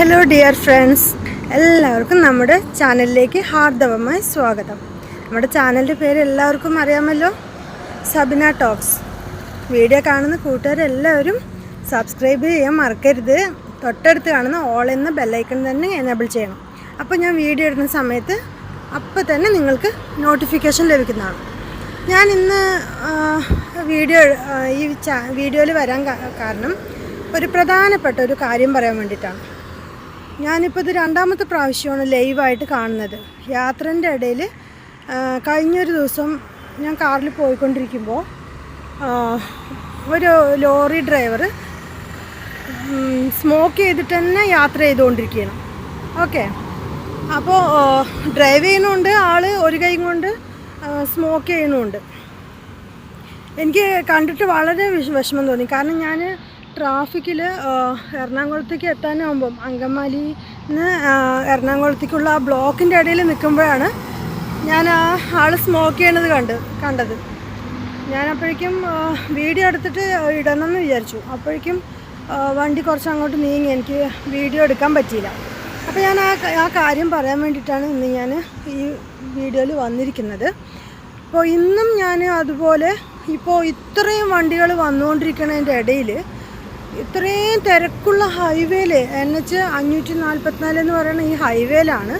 Hello dear friends എല്ലാവർക്കും നമ്മുടെ ചാനലിലേക്ക് ഹാർദവമായി സ്വാഗതം. നമ്മുടെ ചാനലിന്റെ പേര് എല്ലാവർക്കും അറിയാമല്ലോ? സബിന ടോക്സ്. വീഡിയോ കാണുന്ന കൂട്ടുകാരെല്ലാവരും സബ്സ്ക്രൈബ് ചെയ്യാൻ മറക്കരുത്. തൊട്ടടുത്ത് കാണുന്ന ഓൾ എന്ന ബെല്ലൈക്കൺ തന്നെ എനേബിൾ ചെയ്യണം. അപ്പോൾ ഞാൻ വീഡിയോ ഇടുന്ന സമയത്ത് അപ്പോൾ തന്നെ നിങ്ങൾക്ക് നോട്ടിഫിക്കേഷൻ ലഭിക്കുന്നതാണ്. ഞാൻ ഇന്ന് വീഡിയോ ഈ വീഡിയോയിൽ വരാൻ കാരണം ഒരു പ്രധാനപ്പെട്ട ഒരു കാര്യം പറയാൻ വേണ്ടിയിട്ടാണ്. ഞാനിപ്പോൾ ഇത് രണ്ടാമത്തെ പ്രാവശ്യമാണ് ലൈവായിട്ട് കാണുന്നത്. യാത്രന്റെ ഇടയിൽ കഴിഞ്ഞൊരു ദിവസം ഞാൻ കാറിൽ പോയിക്കൊണ്ടിരിക്കുമ്പോൾ ഒരു ലോറി ഡ്രൈവർ സ്മോക്ക് ചെയ്തിട്ട് തന്നെ യാത്ര ചെയ്തുകൊണ്ടിരിക്കുകയാണ് ഓക്കെ. അപ്പോൾ ഡ്രൈവ് ചെയ്യുന്നുണ്ട് ആൾ ഒരു കൈ കൊണ്ട് സ്മോക്ക് ചെയ്യുന്നുണ്ട്. എനിക്ക് കണ്ടിട്ട് വളരെ വിഷ വിഷമം തോന്നി. കാരണം ഞാൻ ട്രാഫിക്കിൽ എറണാകുളത്തേക്ക് എത്താനാകുമ്പം അങ്കമാലിന്ന് എറണാകുളത്തേക്കുള്ള ആ ബ്ലോക്കിന്റെ ഇടയിൽ നിൽക്കുമ്പോഴാണ് ഞാൻ ആ ആൾ സ്മോക്ക് ചെയ്യണത് കണ്ട് കണ്ടത്. ഞാൻ അപ്പോഴേക്കും വീഡിയോ എടുത്തിട്ട് ഇടണമെന്ന് വിചാരിച്ചു. അപ്പോഴേക്കും വണ്ടി കുറച്ച് അങ്ങോട്ട് നീങ്ങി. എനിക്ക് വീഡിയോ എടുക്കാൻ പറ്റിയില്ല. അപ്പോൾ ഞാൻ ആ ആ കാര്യം പറയാൻ വേണ്ടിയിട്ടാണ് ഇന്ന് ഞാൻ ഈ വീഡിയോയിൽ വന്നിരിക്കുന്നത്. അപ്പോൾ ഇന്നും ഞാൻ അതുപോലെ ഇപ്പോൾ ഇത്രയും വണ്ടികൾ വന്നുകൊണ്ടിരിക്കുന്നതിന്റെ ഇടയിൽ ഇത്രയും തിരക്കുള്ള ഹൈവേയിൽ എൻ എച്ച് അഞ്ഞൂറ്റി നാൽപ്പത്തിനാല് എന്ന് പറയുന്ന ഈ ഹൈവേയിലാണ്.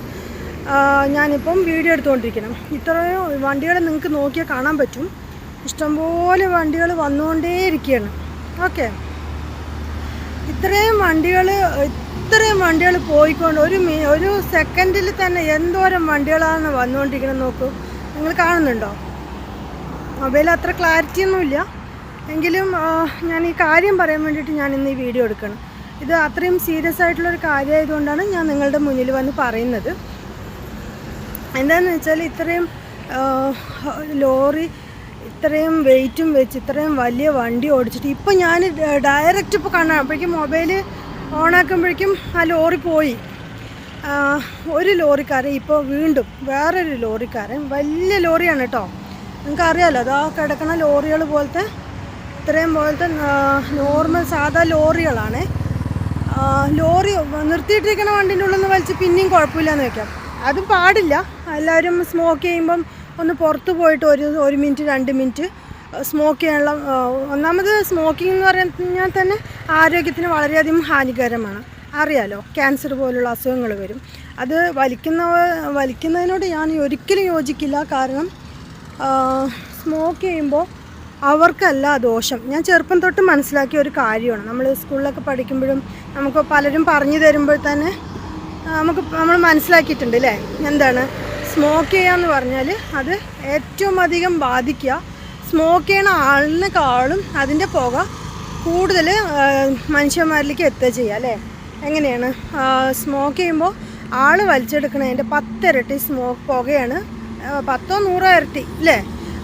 ഞാനിപ്പം വീഡിയോ എടുത്തുകൊണ്ടിരിക്കണം. ഇത്രയും വണ്ടികൾ നിങ്ങൾക്ക് നോക്കിയാൽ കാണാൻ പറ്റും. ഇഷ്ടംപോലെ വണ്ടികൾ വന്നുകൊണ്ടേയിരിക്കുകയാണ്. ഓക്കെ. ഇത്രയും വണ്ടികൾ ഇത്രയും വണ്ടികൾ പോയിക്കൊണ്ട് ഒരു മി ഒരു സെക്കൻഡിൽ തന്നെ എന്തോരം വണ്ടികളാണ് വന്നുകൊണ്ടിരിക്കുന്നത് നോക്കൂ. നിങ്ങൾ കാണുന്നുണ്ടോ? മൊബൈൽ അത്ര ക്ലാരിറ്റി ഒന്നുമില്ല എങ്കിലും ഞാൻ ഈ കാര്യം പറയാൻ വേണ്ടിയിട്ട് ഞാൻ ഇന്ന് ഈ വീഡിയോ എടുക്കണം. ഇത് അത്രയും സീരിയസ് ആയിട്ടുള്ളൊരു കാര്യമായതുകൊണ്ടാണ് ഞാൻ നിങ്ങളുടെ മുന്നിൽ വന്ന് പറയുന്നത്. എന്താണെന്ന് വെച്ചാൽ ഇത്രയും ലോറി ഇത്രയും വെയിറ്റും വെച്ച് ഇത്രയും വലിയ വണ്ടി ഓടിച്ചിട്ട് ഇപ്പം ഞാൻ ഡയറക്റ്റ് ഇപ്പോൾ കാണാം. അപ്പോഴേക്കും മൊബൈൽ ഓണാക്കുമ്പോഴേക്കും ആ ലോറി പോയി. ഒരു ലോറിക്കാരൻ ഇപ്പോൾ വീണ്ടും വേറൊരു ലോറിക്കാരൻ. വലിയ ലോറിയാണ് കേട്ടോ. നിങ്ങൾക്ക് അറിയാലോ അതാ കിടക്കുന്ന ലോറികൾ പോലത്തെ ഇത്രയും പോലത്തെ നോർമൽ സാധാ ലോറികളാണ്. ലോറി നിർത്തിയിട്ടിരിക്കണ വണ്ടിന്റെ ഉള്ളിൽ നിന്ന് വലിച്ച് പിന്നെയും കുഴപ്പമില്ലെന്ന് വെക്കാം. അതും പാടില്ല. എല്ലാവരും സ്മോക്ക് ചെയ്യുമ്പം ഒന്ന് പുറത്ത് പോയിട്ട് ഒരു ഒരു മിനിറ്റ് രണ്ട് മിനിറ്റ് സ്മോക്ക് ചെയ്യാനുള്ള ഒന്നാമത് സ്മോക്കിംഗ് എന്ന് പറഞ്ഞാൽ തന്നെ ആരോഗ്യത്തിന് വളരെയധികം ഹാനികരമാണ്. അറിയാലോ ക്യാൻസർ പോലുള്ള അസുഖങ്ങൾ വരും. അത് വലിക്കുന്ന വലിക്കുന്നതിനോട് ഞാൻ ഒരിക്കലും യോജിക്കില്ല. കാരണം സ്മോക്ക് ചെയ്യുമ്പോൾ അവർക്കല്ല ദോഷം. ഞാൻ ചെറുപ്പം തൊട്ട് മനസ്സിലാക്കിയ ഒരു കാര്യമാണ്. നമ്മൾ സ്കൂളിലൊക്കെ പഠിക്കുമ്പോഴും നമുക്ക് പലരും പറഞ്ഞു തരുമ്പോൾ തന്നെ നമുക്ക് നമ്മൾ മനസ്സിലാക്കിയിട്ടുണ്ട് അല്ലേ? എന്താണ്? സ്മോക്ക് ചെയ്യാന്ന് പറഞ്ഞാൽ അത് ഏറ്റവും അധികം ബാധിക്കുക. സ്മോക്ക് ചെയ്യണ ആളിനെക്കാളും അതിന്റെ പുക കൂടുതൽ മനുഷ്യന്മാരിലേക്ക് എത്തുക ചെയ്യുക അല്ലേ? എങ്ങനെയാണ്? സ്മോക്ക് ചെയ്യുമ്പോൾ ആൾ വലിച്ചെടുക്കണതിന്റെ പത്തിരട്ടി സ്മോക്ക് പുകയാണ് പത്തോ നൂറോ ഇരട്ടി അല്ലേ?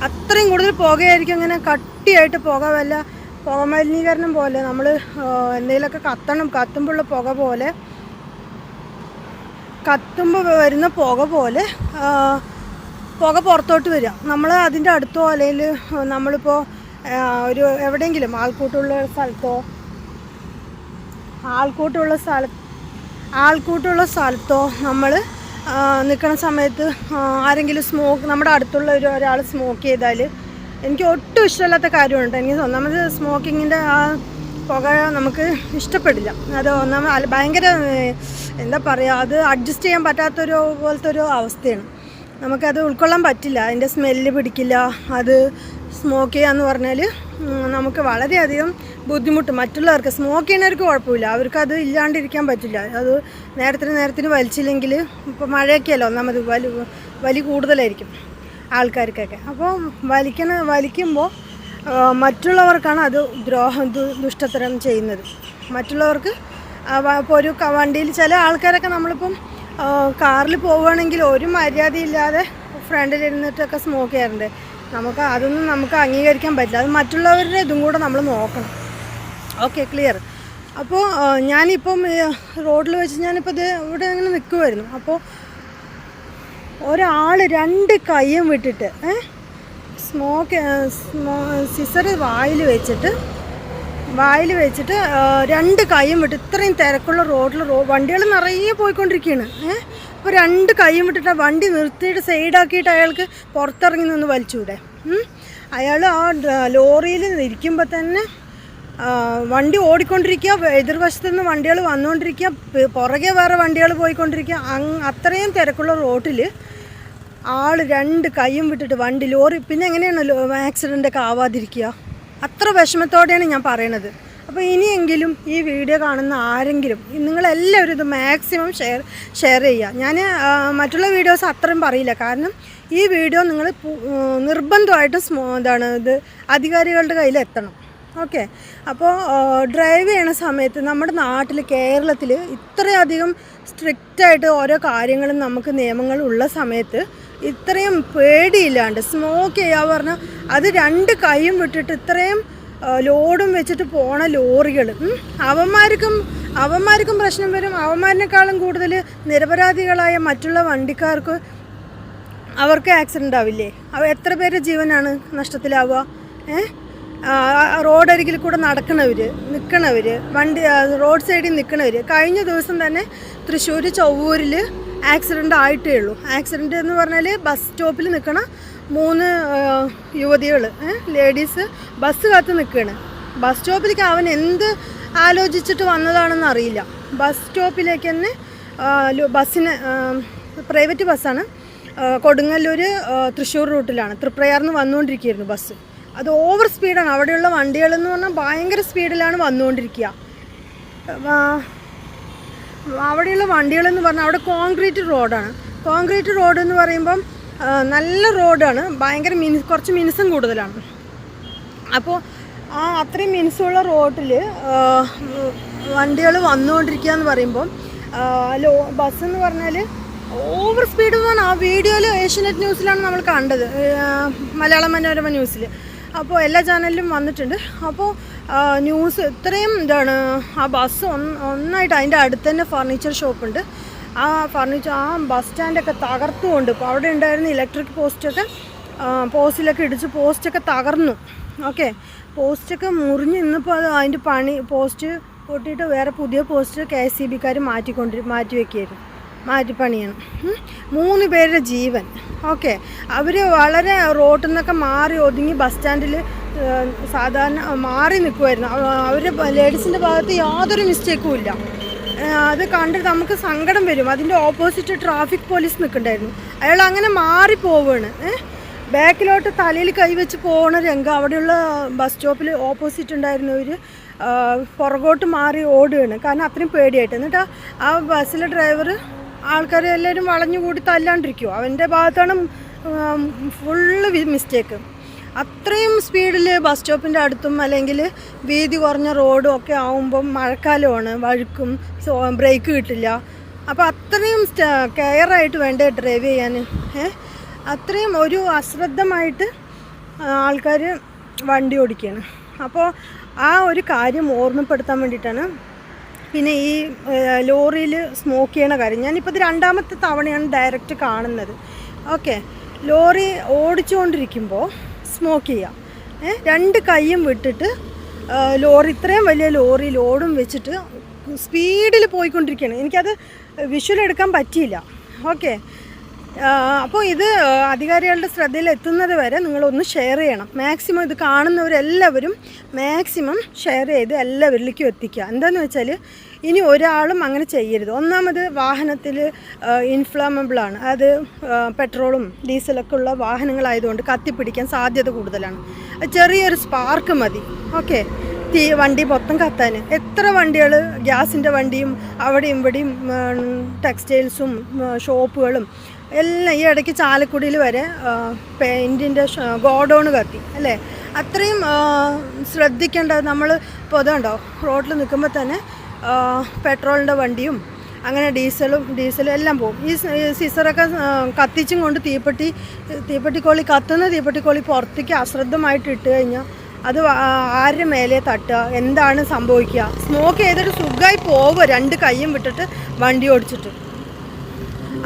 അത്രയും കൂടുതൽ പുകയായിരിക്കും. അങ്ങനെ കട്ടിയായിട്ട് പുക വല്ല പുക മലിനീകരണം പോലെ നമ്മൾ എന്തെങ്കിലുമൊക്കെ കത്തണം കത്തുമ്പോഴുള്ള പുക പോലെ കത്തുമ്പോൾ വരുന്ന പുക പോലെ പുക പുറത്തോട്ട് വരിക. നമ്മൾ അതിന്റെ അടുത്തോ അല്ലെങ്കിൽ നമ്മളിപ്പോൾ ഒരു എവിടെയെങ്കിലും ആൾക്കൂട്ടമുള്ള സ്ഥലത്തോ ആൾക്കൂട്ടമുള്ള സ്ഥല ആൾക്കൂട്ടമുള്ള സ്ഥലത്തോ നമ്മൾ നിൽക്കുന്ന സമയത്ത് ആരെങ്കിലും സ്മോക്ക് നമ്മുടെ അടുത്തുള്ള ഒരു ഒരാൾ സ്മോക്ക് ചെയ്താൽ എനിക്ക് ഒട്ടും ഇഷ്ടമില്ലാത്ത കാര്യമുണ്ട്. എനിക്ക് ഒന്നാമത് സ്മോക്കിങ്ങിന്റെ ആ പുക നമുക്ക് ഇഷ്ടപ്പെടില്ല. അത് ഒന്നാമത് ഭയങ്കര എന്താ പറയുക അത് അഡ്ജസ്റ്റ് ചെയ്യാൻ പറ്റാത്തൊരു പോലത്തെ ഒരു അവസ്ഥയാണ്. നമുക്കത് ഉൾക്കൊള്ളാൻ പറ്റില്ല. അതിന്റെ സ്മെല്ല് പിടിക്കില്ല. അത് സ്മോക്ക് ചെയ്യാന്ന് പറഞ്ഞാൽ നമുക്ക് വളരെയധികം ബുദ്ധിമുട്ട്. മറ്റുള്ളവർക്ക് സ്മോക്ക് ചെയ്യുന്നവർക്ക് കുഴപ്പമില്ല. അവർക്ക് അത് ഇല്ലാണ്ടിരിക്കാൻ പറ്റില്ല. അത് നേരത്തിന് നേരത്തിന് വലിച്ചില്ലെങ്കിൽ ഇപ്പോൾ മഴയൊക്കെയല്ലോ ഒന്നാമത് വലി വലി കൂടുതലായിരിക്കും ആൾക്കാർക്കൊക്കെ. അപ്പോൾ വലിക്കണ വലിക്കുമ്പോൾ മറ്റുള്ളവർക്കാണ് അത് ദ്രോഹം ദുഷ്ടത്തരം ചെയ്യുന്നത്. മറ്റുള്ളവർക്ക് ഇപ്പോൾ ഒരു വണ്ടിയിൽ ചില ആൾക്കാരൊക്കെ നമ്മളിപ്പം കാറിൽ പോവുകയാണെങ്കിൽ ഒരു മര്യാദയില്ലാതെ ഫ്രണ്ടിൽ ഇരുന്നിട്ടൊക്കെ സ്മോക്ക് ചെയ്യാറുണ്ട്. നമുക്ക് അതൊന്നും നമുക്ക് അംഗീകരിക്കാൻ പറ്റില്ല. അത് മറ്റുള്ളവരുടെ ഇതും കൂടെ നമ്മൾ നോക്കണം. Okay clear. അപ്പോൾ ഞാനിപ്പം റോഡിൽ വെച്ച് ഞാനിപ്പോൾ ഇത് ഇവിടെ ഇങ്ങനെ നിൽക്കുമായിരുന്നു അപ്പോൾ ഒരാൾ രണ്ട് കൈയും വിട്ടിട്ട് ഏ സ്മോക്ക് സ്മോ സിസർ വായിൽ വെച്ചിട്ട് വായിൽ വെച്ചിട്ട് രണ്ട് കൈയും വിട്ട് ഇത്രയും തിരക്കുള്ള റോഡിൽ റോ വണ്ടികൾ നിറയെ പോയിക്കൊണ്ടിരിക്കുകയാണ് ഏഹ് അപ്പോൾ രണ്ട് കൈയും വിട്ടിട്ട് വണ്ടി നിർത്തിയിട്ട് സൈഡാക്കിയിട്ട് അയാൾക്ക് പുറത്തിറങ്ങി നിന്ന് വലിച്ചൂടെ അയാൾ ആ ലോറിയിൽ ഇരിക്കുമ്പോൾ തന്നെ വണ്ടി ഓടിക്കൊണ്ടിരിക്കുക എതിർവശത്തു നിന്ന് വണ്ടികൾ വന്നുകൊണ്ടിരിക്കുക പുറകെ വേറെ വണ്ടികൾ പോയിക്കൊണ്ടിരിക്കുക അങ് അത്രയും തിരക്കുള്ള റോട്ടിൽ ആൾ രണ്ട് കൈയും വിട്ടിട്ട് വണ്ടി ലോറി പിന്നെ എങ്ങനെയാണ് ആക്സിഡന്റ് ഒക്കെ ആവാതിരിക്കുക? അത്ര വിഷമത്തോടെയാണ് ഞാൻ പറയണത്. അപ്പോൾ ഇനിയെങ്കിലും ഈ വീഡിയോ കാണുന്ന ആരെങ്കിലും നിങ്ങളെല്ലാവരും ഇത് മാക്സിമം ഷെയർ ഷെയർ ചെയ്യുക. ഞാൻ മറ്റുള്ള വീഡിയോസ് അത്രയും പറയില്ല. കാരണം ഈ വീഡിയോ നിങ്ങൾ നിർബന്ധമായിട്ടും എന്താണ് ഇത് അധികാരികളുടെ കയ്യിൽ എത്തണം ഓക്കെ. അപ്പോൾ ഡ്രൈവ് ചെയ്യണ സമയത്ത് നമ്മുടെ നാട്ടിൽ കേരളത്തിൽ ഇത്രയധികം സ്ട്രിക്റ്റായിട്ട് ഓരോ കാര്യങ്ങളും നമുക്ക് നിയമങ്ങൾ ഉള്ള സമയത്ത് ഇത്രയും പേടിയില്ലാണ്ട് സ്മോക്ക് ചെയ്യുക പറഞ്ഞാൽ അത് രണ്ട് കൈയും വിട്ടിട്ട് ഇത്രയും ലോഡും വെച്ചിട്ട് പോണ ലോറികൾ അവന്മാർക്കും അവന്മാർക്കും പ്രശ്നം വരും. അവന്മാരിനേക്കാളും കൂടുതൽ നിരപരാധികളായ മറ്റുള്ള വണ്ടിക്കാർക്ക് അവർക്ക് ആക്സിഡന്റ് ആവില്ലേ? അവ എത്ര പേരുടെ ജീവനാണ് നഷ്ടത്തിലാവുക? ഏ? റോഡരികിൽ കൂടെ നടക്കണവർ നിൽക്കണവർ വണ്ടി റോഡ് സൈഡിൽ നിൽക്കണവർ കഴിഞ്ഞ ദിവസം തന്നെ തൃശ്ശൂർ ചൊവ്വൂരിൽ ആക്സിഡന്റ് ആയിട്ടേ ഉള്ളൂ. ആക്സിഡന്റ് എന്ന് പറഞ്ഞാൽ ബസ് സ്റ്റോപ്പിൽ നിൽക്കണ മൂന്ന് യുവതികൾ ലേഡീസ് ബസ് കാത്ത് നിൽക്കുകയാണ് ബസ് സ്റ്റോപ്പിലേക്ക് അവൻ എന്ത് ആലോചിച്ചിട്ട് വന്നതാണെന്ന് അറിയില്ല. ബസ് സ്റ്റോപ്പിലേക്ക് തന്നെ ബസ്സിന് പ്രൈവറ്റ് ബസ്സാണ് കൊടുങ്ങല്ലൂർ തൃശ്ശൂർ റൂട്ടിലാണ് തൃപ്രയാറിന്ന് വന്നുകൊണ്ടിരിക്കുകയായിരുന്നു ബസ് അത് ഓവർ സ്പീഡാണ് അവിടെയുള്ള വണ്ടികളെന്ന് പറഞ്ഞാൽ ഭയങ്കര സ്പീഡിലാണ് വന്നുകൊണ്ടിരിക്കുക അവിടെയുള്ള വണ്ടികളെന്ന് പറഞ്ഞാൽ അവിടെ കോൺക്രീറ്റ് റോഡാണ് കോൺക്രീറ്റ് റോഡ് എന്ന് പറയുമ്പം നല്ല റോഡാണ് ഭയങ്കര മിനി കുറച്ച് മിനുസം കൂടുതലാണ്. അപ്പോൾ ആ അത്രയും മിനുസമുള്ള റോഡിൽ വണ്ടികൾ വന്നുകൊണ്ടിരിക്കുക എന്ന് പറയുമ്പം ലോ ബസ് എന്ന് പറഞ്ഞാൽ ഓവർ സ്പീഡ് പറഞ്ഞാൽ ആ വീഡിയോയിൽ ഏഷ്യനെറ്റ് ന്യൂസിലാണ് നമ്മൾ കണ്ടത്. മലയാള മനോരമ ന്യൂസിൽ അപ്പോൾ എല്ലാ ചാനലിലും വന്നിട്ടുണ്ട്. അപ്പോൾ ന്യൂസ് ഇത്രയും എന്താണ് ആ ബസ് ഒന്ന് ഒന്നായിട്ട് അതിന്റെ അടുത്ത് തന്നെ ഫർണിച്ചർ ഷോപ്പുണ്ട് ആ ഫർണിച്ചർ ആ ബസ് സ്റ്റാൻഡൊക്കെ തകർത്തുകൊണ്ട് ഇപ്പോൾ അവിടെ ഉണ്ടായിരുന്ന ഇലക്ട്രിക് പോസ്റ്റൊക്കെ പോസ്റ്റിലൊക്കെ ഇടിച്ച് പോസ്റ്റൊക്കെ തകർന്നു. ഓക്കെ? പോസ്റ്റൊക്കെ മുറിഞ്ഞ് ഇന്നിപ്പോൾ അത് അതിന്റെ പണി പോസ്റ്റ് പൊട്ടിയിട്ട് വേറെ പുതിയ പോസ്റ്റ് കെ എസ് സി ബിക്കാർ മാറ്റിക്കൊണ്ട് മാറ്റി വെക്കുകയായിരുന്നു മാറ്റി മൂന്ന് പേരുടെ ജീവൻ. ഓക്കെ. അവർ വളരെ റോട്ടിൽ നിന്നൊക്കെ മാറി ഒതുങ്ങി ബസ് സ്റ്റാൻഡിൽ സാധാരണ മാറി നിൽക്കുമായിരുന്നു അവർ ലേഡീസിന്റെ ഭാഗത്ത് യാതൊരു മിസ്റ്റേക്കും ഇല്ല. അത് കണ്ടിട്ട് നമുക്ക് സങ്കടം വരും. അതിന്റെ ഓപ്പോസിറ്റ് ട്രാഫിക് പോലീസ് നിൽക്കണ്ടായിരുന്നു. അയാൾ അങ്ങനെ മാറി പോവുകയാണ് ബാക്കിലോട്ട് തലയിൽ കൈവച്ച് പോകുന്ന രംഗം. അവിടെയുള്ള ബസ് സ്റ്റോപ്പിൽ ഓപ്പോസിറ്റ് ഉണ്ടായിരുന്ന ഒരു പുറകോട്ട് മാറി ഓടുകയാണ്. കാരണം അത്രയും പേടിയായിട്ട്. എന്നിട്ട് ആ- ആ ബസ്സിലെ ഡ്രൈവർ ആൾക്കാർ എല്ലാവരും വളഞ്ഞുകൂടി തല്ലാണ്ടിരിക്കുമോ അവന്റെ ഭാഗത്താണ് ഫുള്ള് മിസ്റ്റേക്ക് അത്രയും സ്പീഡിൽ ബസ് സ്റ്റോപ്പിന്റെ അടുത്തും അല്ലെങ്കിൽ വീതി കുറഞ്ഞ റോഡും ഒക്കെ ആവുമ്പം മഴക്കാലമാണ് വഴുക്കും ബ്രേക്ക് കിട്ടില്ല. അപ്പോൾ അത്രയും കെയറായിട്ട് വേണ്ടേ ഡ്രൈവ് ചെയ്യാൻ അത്രയും ഒരു അശ്രദ്ധമായിട്ട് ആൾക്കാർ വണ്ടി ഓടിക്കുകയാണ് അപ്പോൾ ആ ഒരു കാര്യം ഓർമ്മപ്പെടുത്താൻ വേണ്ടിയിട്ടാണ് പിന്നെ ഈ ലോറിയിൽ സ്മോക്ക് ചെയ്യണ കാര്യം. ഞാനിപ്പോൾ ഇത് രണ്ടാമത്തെ തവണയാണ് ഡയറക്റ്റ് കാണുന്നത്. ഓക്കെ ലോറി ഓടിച്ചുകൊണ്ടിരിക്കുമ്പോൾ സ്മോക്ക് ചെയ്യാം. രണ്ട് കൈയും വിട്ടിട്ട് ലോറി ഇത്രയും വലിയ ലോറി ലോഡും വെച്ചിട്ട് സ്പീഡിൽ പോയിക്കൊണ്ടിരിക്കുകയാണ്. എനിക്കത് വിഷ്വൽ എടുക്കാൻ പറ്റിയില്ല. ഓക്കെ അപ്പോൾ ഇത് അധികാരികളുടെ ശ്രദ്ധയിൽ എത്തുന്നത് വരെ നിങ്ങളൊന്ന് ഷെയർ ചെയ്യണം. മാക്സിമം ഇത് കാണുന്നവരെല്ലാവരും മാക്സിമം ഷെയർ ചെയ്ത് എല്ലാവരിലേക്കും എത്തിക്കുക. എന്താണെന്ന് വെച്ചാൽ ഇനി ഒരാളും അങ്ങനെ ചെയ്യരുത്. ഒന്നാമത് വാഹനത്തിൽ ഇൻഫ്ലാമബിളാണ് അത് പെട്രോളും ഡീസലൊക്കെ ഉള്ള വാഹനങ്ങളായതുകൊണ്ട് കത്തിപ്പിടിക്കാൻ സാധ്യത കൂടുതലാണ്. ചെറിയൊരു സ്പാർക്ക് മതി. ഓക്കെ തീ വണ്ടി മൊത്തം കത്താൻ എത്ര വണ്ടികൾ ഗ്യാസിന്റെ വണ്ടിയും അവിടെയും ഇവിടെയും ടെക്സ്റ്റൈൽസും ഷോപ്പുകളും എല്ലാം ഈ ഇടയ്ക്ക് ചാലക്കുടിയിൽ വരെ പെയിന്റിന്റെ ഗോഡൗൺ കത്തി അല്ലേ? അത്രയും ശ്രദ്ധിക്കേണ്ട ശ്രദ്ധിക്കേണ്ടത് നമ്മൾ അതുകൊണ്ടോ റോഡിൽ നിൽക്കുമ്പോൾ തന്നെ പെട്രോളിന്റെ വണ്ടിയും അങ്ങനെ ഡീസലും ഡീസലും എല്ലാം പോകും ഈ സിസറൊക്കെ കത്തിച്ചും കൊണ്ട് തീപ്പെട്ടി തീപ്പെട്ടിക്കോളി കത്തുന്ന തീപ്പെട്ടിക്കോളി പുറത്തേക്ക് അശ്രദ്ധമായിട്ട് ഇട്ട് കഴിഞ്ഞാൽ അത് ആരുടെ മേലെ തട്ടുക എന്താണ് സംഭവിക്കുക? സ്മോക്ക് ചെയ്തിട്ട് സുഖമായി പോവുക രണ്ട് കൈയും വിട്ടിട്ട് വണ്ടി ഓടിച്ചിട്ട്.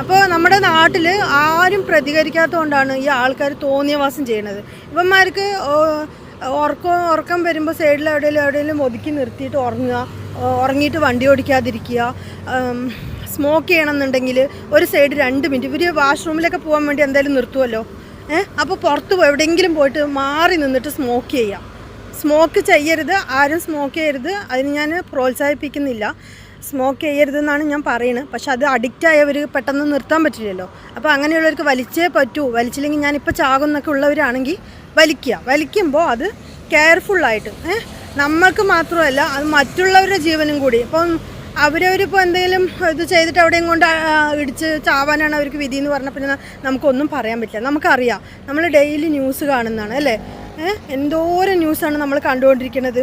അപ്പോൾ നമ്മുടെ നാട്ടിൽ ആരും പ്രതികരിക്കാത്തതുകൊണ്ടാണ് ഈ ആൾക്കാർ തോന്നിയവാസം ചെയ്യണത്. ഇവന്മാർക്ക് ഉറക്കം ഉറക്കം വരുമ്പോൾ സൈഡിൽ എവിടെയെങ്കിലും എവിടെയെങ്കിലും ഒതുക്കി നിർത്തിയിട്ട് ഉറങ്ങുക ഉറങ്ങിയിട്ട് വണ്ടി ഓടിക്കാതിരിക്കുക സ്മോക്ക് ചെയ്യണമെന്നുണ്ടെങ്കിൽ ഒരു സൈഡ് രണ്ട് മിനിറ്റ്. ഇവർ വാഷ്റൂമിലൊക്കെ പോകാൻ വേണ്ടി എന്തായാലും നിർത്തുമല്ലോ ഏഹ് അപ്പോൾ പുറത്ത് പോ- എവിടെയെങ്കിലും പോയിട്ട് മാറി നിന്നിട്ട് സ്മോക്ക് ചെയ്യാം. സ്മോക്ക് ചെയ്യരുത് ആരും സ്മോക്ക് ചെയ്യരുത്. അതിന് ഞാൻ പ്രോത്സാഹിപ്പിക്കുന്നില്ല. സ്മോക്ക് ചെയ്യരുതെന്നാണ് ഞാൻ പറയുന്നത് പക്ഷെ അത് അഡിക്റ്റ് ആയവർ പെട്ടെന്ന് നിർത്താൻ പറ്റില്ലല്ലോ. അപ്പോൾ അങ്ങനെയുള്ളവർക്ക് വലിച്ചേ പറ്റൂ. വലിച്ചില്ലെങ്കിൽ ഞാനിപ്പോൾ ചാകുന്നൊക്കെ ഉള്ളവരാണെങ്കിൽ വലിക്കുക. വലിക്കുമ്പോൾ അത് കെയർഫുള്ളായിട്ട് ഏഹ് നമ്മൾക്ക് മാത്രമല്ല അത് മറ്റുള്ളവരുടെ ജീവനും കൂടി. ഇപ്പം അവരവരിപ്പോൾ എന്തെങ്കിലും ഇത് ചെയ്തിട്ട് അവിടെയും കൊണ്ട് ഇടിച്ച് ചാവാനാണ് അവർക്ക് വിധി എന്ന് പറഞ്ഞാൽ പിന്നെ നമുക്കൊന്നും പറയാൻ പറ്റില്ല. നമുക്കറിയാം. നമ്മൾ ഡെയിലി ന്യൂസ് കാണുന്നതാണ് അല്ലേ? എന്തോരം ന്യൂസാണ് നമ്മൾ കണ്ടുകൊണ്ടിരിക്കുന്നത്.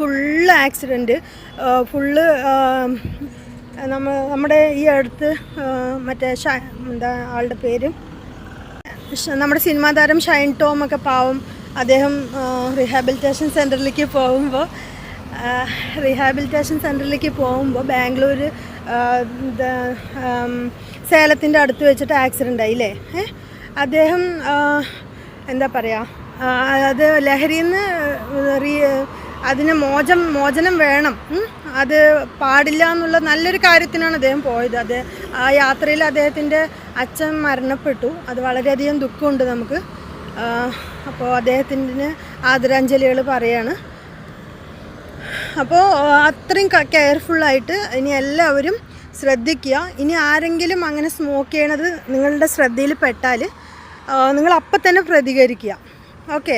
ഫുള്ള് ആക്സിഡന്റ് ഫുള്ള് നമ്മ നമ്മുടെ ഈ അടുത്ത് മറ്റേ ഷ എന്താ ആളുടെ പേര്. നമ്മുടെ സിനിമാ താരം ഷൈൻ ടോം ഒക്കെ പാവം അദ്ദേഹം റീഹാബിലിറ്റേഷൻ സെന്ററിലേക്ക് പോകുമ്പോൾ റീഹാബിലിറ്റേഷൻ സെന്ററിലേക്ക് പോകുമ്പോൾ ബാംഗ്ലൂർ സേലത്തിന്റെ അടുത്ത് വെച്ചിട്ട് ആക്സിഡന്റ് ആയില്ലേ അദ്ദേഹം എന്താ പറയുക അത് ലഹരിയിൽ നിന്ന് അതിന് മോചം മോചനം വേണം. അത് പാടില്ല എന്നുള്ള നല്ലൊരു കാര്യത്തിനാണ് അദ്ദേഹം പോയത്. അത് ആ യാത്രയിൽ അദ്ദേഹത്തിന്റെ അച്ഛൻ മരണപ്പെട്ടു. അത് വളരെയധികം ദുഃഖമുണ്ട് നമുക്ക്. അപ്പോൾ അദ്ദേഹത്തിന് ആദരാഞ്ജലികൾ പറയാണ്. അപ്പോൾ അത്രയും കെയർഫുള്ളായിട്ട് ഇനി എല്ലാവരും ശ്രദ്ധിക്കുക. ഇനി ആരെങ്കിലും അങ്ങനെ സ്മോക്ക് ചെയ്യണത് നിങ്ങളുടെ ശ്രദ്ധയിൽ പെട്ടാൽ നിങ്ങൾ അപ്പം തന്നെ പ്രതികരിക്കുക. ഓക്കെ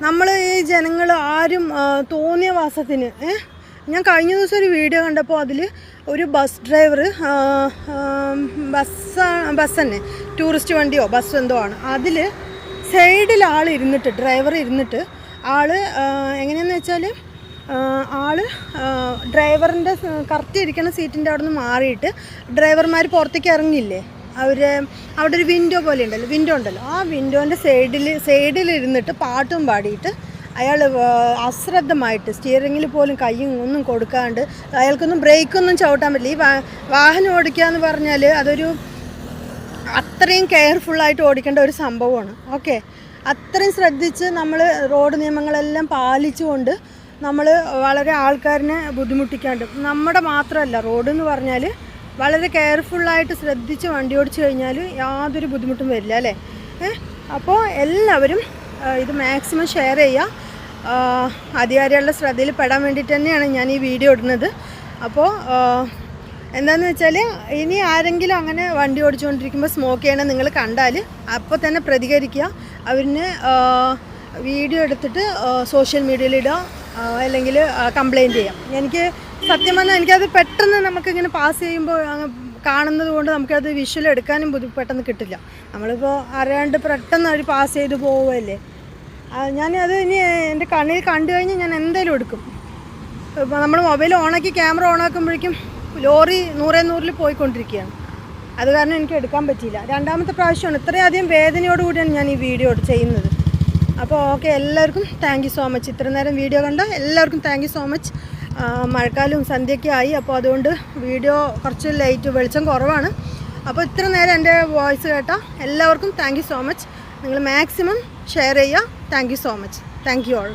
നമ്മൾ ഈ ജനങ്ങൾ ആരും ആ, തോന്നിയ വാസത്തിന് ഞാൻ കഴിഞ്ഞ ദിവസം ഒരു വീഡിയോ കണ്ടപ്പോൾ അതിൽ ഒരു ബസ് ഡ്രൈവർ ബസ് ബസ് തന്നെ ടൂറിസ്റ്റ് വണ്ടിയോ ബസ് എന്തോ ആണ്. അതിൽ സൈഡിൽ ആൾ ഇരുന്നിട്ട് ഡ്രൈവർ ഇരുന്നിട്ട് ആൾ എങ്ങനെയാണെന്ന് വെച്ചാൽ ആൾ ഡ്രൈവറിന്റെ കറക്റ്റ് ഇരിക്കുന്ന സീറ്റിന്റെ അവിടെ നിന്ന് മാറിയിട്ട് ഡ്രൈവർമാർ പുറത്തേക്ക് ഇറങ്ങില്ലേ അവർ അവിടെ ഒരു വിൻഡോ പോലെ ഉണ്ടല്ലോ വിൻഡോ ഉണ്ടല്ലോ. ആ വിൻഡോന്റെ സൈഡിൽ സൈഡിലിരുന്നിട്ട് പാട്ടും പാടിയിട്ട് അയാൾ അശ്രദ്ധമായിട്ട് സ്റ്റിയറിങ്ങിൽ പോലും കൈയും ഒന്നും കൊടുക്കാണ്ട് അയാൾക്കൊന്നും ബ്രേക്കൊന്നും ചവിട്ടാൻ പറ്റില്ല. ഈ വാഹനം ഓടിക്കുക എന്ന് പറഞ്ഞാൽ അതൊരു അത്രയും കെയർഫുള്ളായിട്ട് ഓടിക്കേണ്ട ഒരു സംഭവമാണ്. ഓക്കെ അത്രയും ശ്രദ്ധിച്ച് നമ്മൾ റോഡ് നിയമങ്ങളെല്ലാം പാലിച്ചുകൊണ്ട് നമ്മൾ വളരെ ആൾക്കാരിനെ ബുദ്ധിമുട്ടിക്കാണ്ട്. നമ്മുടെ മാത്രമല്ല റോഡ് എന്ന് പറഞ്ഞാൽ വളരെ കെയർഫുള്ളായിട്ട് ശ്രദ്ധിച്ച് വണ്ടി ഓടിച്ചു കഴിഞ്ഞാൽ യാതൊരു ബുദ്ധിമുട്ടും വരില്ല അല്ലേ? അപ്പോൾ എല്ലാവരും ഇത് മാക്സിമം ഷെയർ ചെയ്യുക. അധികാരികളുടെ ശ്രദ്ധയിൽ പെടാൻ വേണ്ടിയിട്ട് തന്നെയാണ് ഞാൻ ഈ വീഡിയോ ഇടുന്നത്. അപ്പോൾ എന്താണെന്ന് വെച്ചാൽ ഇനി ആരെങ്കിലും അങ്ങനെ വണ്ടി ഓടിച്ചുകൊണ്ടിരിക്കുമ്പോൾ സ്മോക്ക് ചെയ്യണം നിങ്ങൾ കണ്ടാൽ അപ്പോൾ തന്നെ പ്രതികരിക്കുക. അവരിന് വീഡിയോ എടുത്തിട്ട് സോഷ്യൽ മീഡിയയിൽ ഇടുക അല്ലെങ്കിൽ കംപ്ലൈന്റ് ചെയ്യാം. എനിക്ക് സത്യം പറഞ്ഞാൽ എനിക്കത് പെട്ടെന്ന് നമുക്കിങ്ങനെ പാസ് ചെയ്യുമ്പോൾ കാണുന്നത് കൊണ്ട് നമുക്കത് വിഷ്വൽ എടുക്കാനും ബുദ്ധി പെട്ടെന്ന് കിട്ടില്ല. നമ്മളിപ്പോൾ അറിയാണ്ട് പെട്ടെന്ന് അവർ പാസ് ചെയ്ത് പോവുമല്ലേ ഞാനത് ഇനി എന്റെ കണ്ണിൽ കണ്ടു കഴിഞ്ഞാൽ ഞാൻ എന്തേലും എടുക്കും. നമ്മൾ മൊബൈൽ ഓണാക്കി ക്യാമറ ഓണാക്കുമ്പോഴേക്കും ലോറി നൂറേ നൂറിൽ പോയിക്കൊണ്ടിരിക്കുകയാണ്. അത് കാരണം എനിക്ക് എടുക്കാൻ പറ്റിയില്ല. രണ്ടാമത്തെ പ്രാവശ്യമാണ്. ഇത്രയധികം വേദനയോടുകൂടിയാണ് ഞാൻ ഈ വീഡിയോ ചെയ്യുന്നത്. അപ്പോൾ ഓക്കെ എല്ലാവർക്കും താങ്ക് സോ മച്ച് ഇത്ര നേരം വീഡിയോ കണ്ട എല്ലാവർക്കും താങ്ക് സോ മച്ച് മഴക്കാലവും സന്ധ്യയ്ക്കായി അപ്പോൾ അതുകൊണ്ട് വീഡിയോ കുറച്ച് ലൈറ്റ് വെളിച്ചം കുറവാണ്. അപ്പോൾ ഇത്ര നേരം എന്റെ വോയിസ് കേട്ട എല്ലാവർക്കും താങ്ക് സോ മച്ച് നിങ്ങൾ മാക്സിമം ഷെയർ ചെയ്യുക. Thank so much thank all